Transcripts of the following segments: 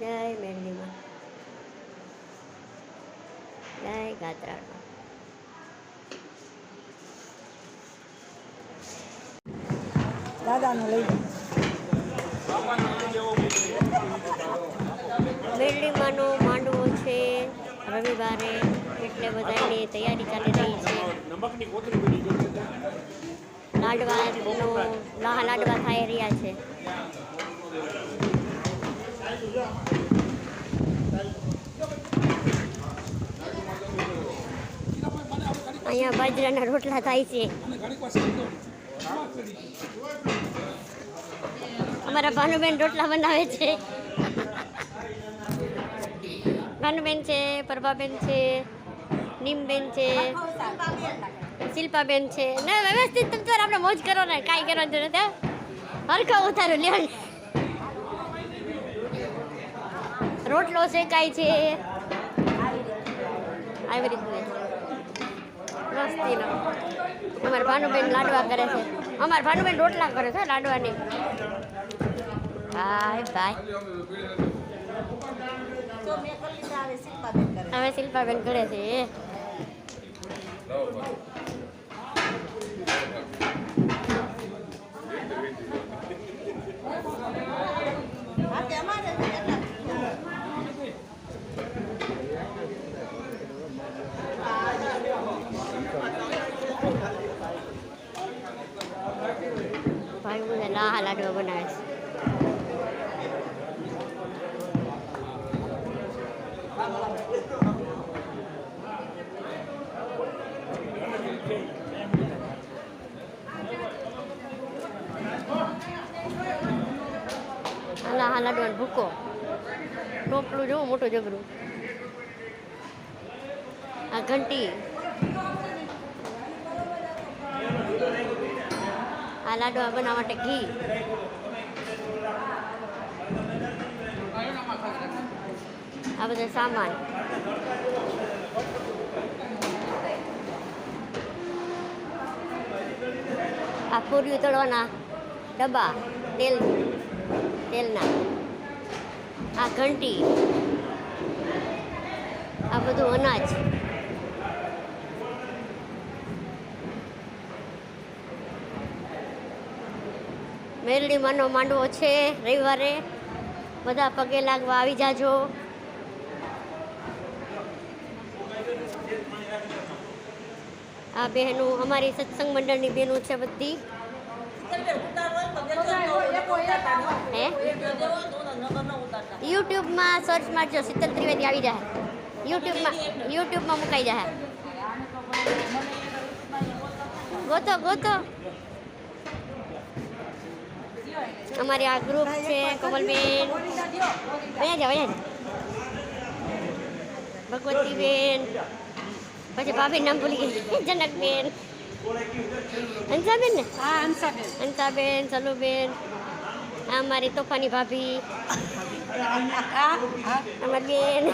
જય મેરડીમાં જય ગાત્રાળમાં. દાદાનું લઈ મેરડીમાંનો માંડવો છે રવિવારે એટલે બધાની તૈયારી ચાલી રહી છે. લાડવાનો લાડવા થઈ રહ્યા છે. અહીંયા બાજરાના રોટલા થાય છે. અમારા ભાનુબેન રોટલા બનાવે છે. ભાનુબેન છે, પ્રભાબેન છે, નીમબેન છે, શિલ્પાબેન છે. ના, વ્યવસ્થિત, તમે આપણે મોજ કરો ને, કાંઈ કરવાનું નથી હરખા ઉતારો, લ્યો ને. રોટલો શેકાય છે. આવી રીતનું મસ્તીનો અમારા ભાનુબેન લાડવા કરે છે. અમારા ભાનુબેન રોટલા કરે છે લાડવાની. હાય ભાઈ. કરે હવે શિલ્પાબેન કરે છે. બધા લાહા લાડવા બનાવે છે હાલા હાલા ડોન ભૂકો ટોપલું જોવું મોટું જબરું આ ઘંટી લાડવા બનાવવા માટે ઘી. આ બધા સામાન. આ પૂરી તળવાના ડબ્બા, તેલ, તેલના. આ ઘંટી. આ બધું અનાજ. મેરડીમાંનો માંડવો છે, રવિવારે બધા પગે લાગવા આવી જાજો. આ બહેનો અમારી સત્સંગ મંડળની બહેનો છે બધી. હે? યુટ્યુબમાં સર્ચ મારજો, શીતલ ત્રિવેદી આવી જાય યુટ્યુબમાં યુટ્યુબમાં મુકાઈ જાય ગોતો ગોતો. અમારી આ ગ્રુપ છે કમલબેન. અહીંયા જા અહીંયા ભગવતીબેન. પછી ભાભી નામ ભૂલી ગઈ. જનકબેન. હંસાબેન ને? હા હંસાબેન હંસાબેન સલુબેન આ અમારી તોફાની ભાભી. અમારી બેન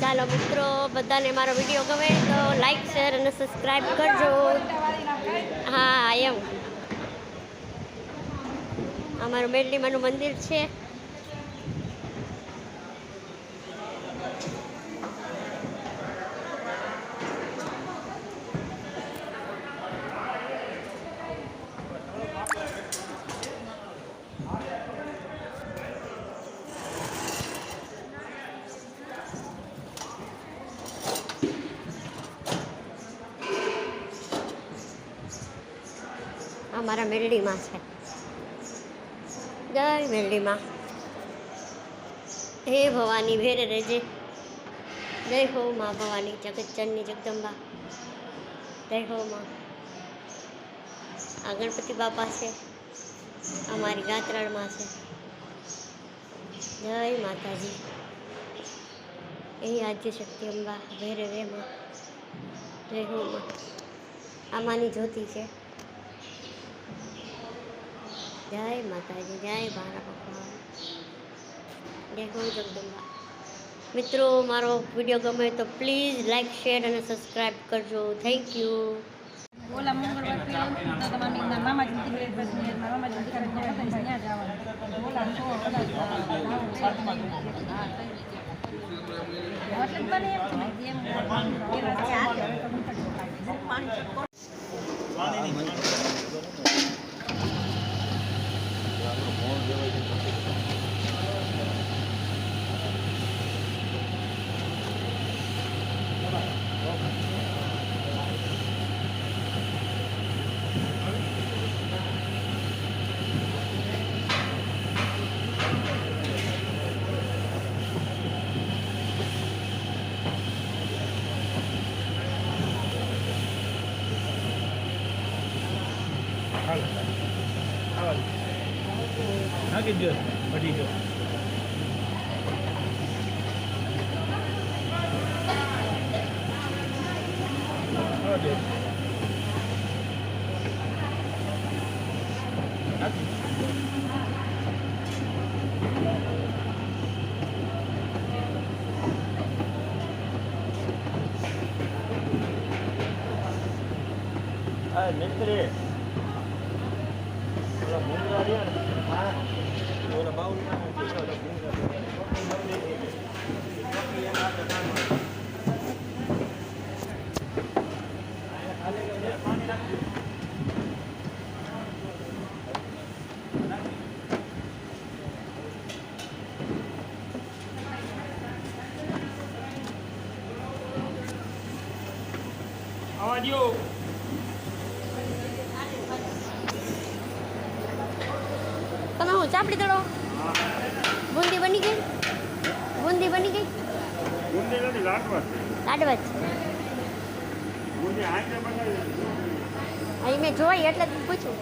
ચાલો મિત્રો બધાને મારો વીડિયો ગમે તો લાઈક શેર અને સબસ્ક્રાઈબ કરજો. હા એમ. અમારું મેરડીમાનું મંદિર છે. અમારા મેરડીમાં છે. જય મેરડીમાં. હે ભવાની ભેર રેજે. જય હો માં ભવાની જગતચંદની જગદંબા. જય હો માં. આ ગણપતિ બાપા છે. અમારી ગાત્રાળમાં છે. જય માતાજી. એ આદ્ય શક્તિ અંબા ભેર રે માં. જય હો માં. આમાંની જ્યોતિ છે. જય માતાજી જય મારા ભગવાન જય હો જગદંબા. મિત્રો મારો વીડિયો ગમે તો પ્લીઝ લાઈક શેર અને સબસ્ક્રાઈબ કરજો. થેન્ક યુ ઓલા મંગળવાર પેલું તો તમારી મામાજી તીબડે પછી મારા મામાજી કરે ત્યાં હતા ત્યાં જવાનું ઓલા તો ઓલા એટલે જ બને એમ How are you? How did you? What did you do? How did you? 아, 멘트를 ઓલા બાઉલમાં નાખી, ઓલા ભૂંગળા આવા દ્યો. તમે હું ચાપડી દડો બુંદી બની ગઈ? બુંદી બની ગઈ? બુંદી નથી લાડવા છે. લાડવા છે બુંદી હાંજે બનાવી અહીં મેં જોઈ એટલે પૂછું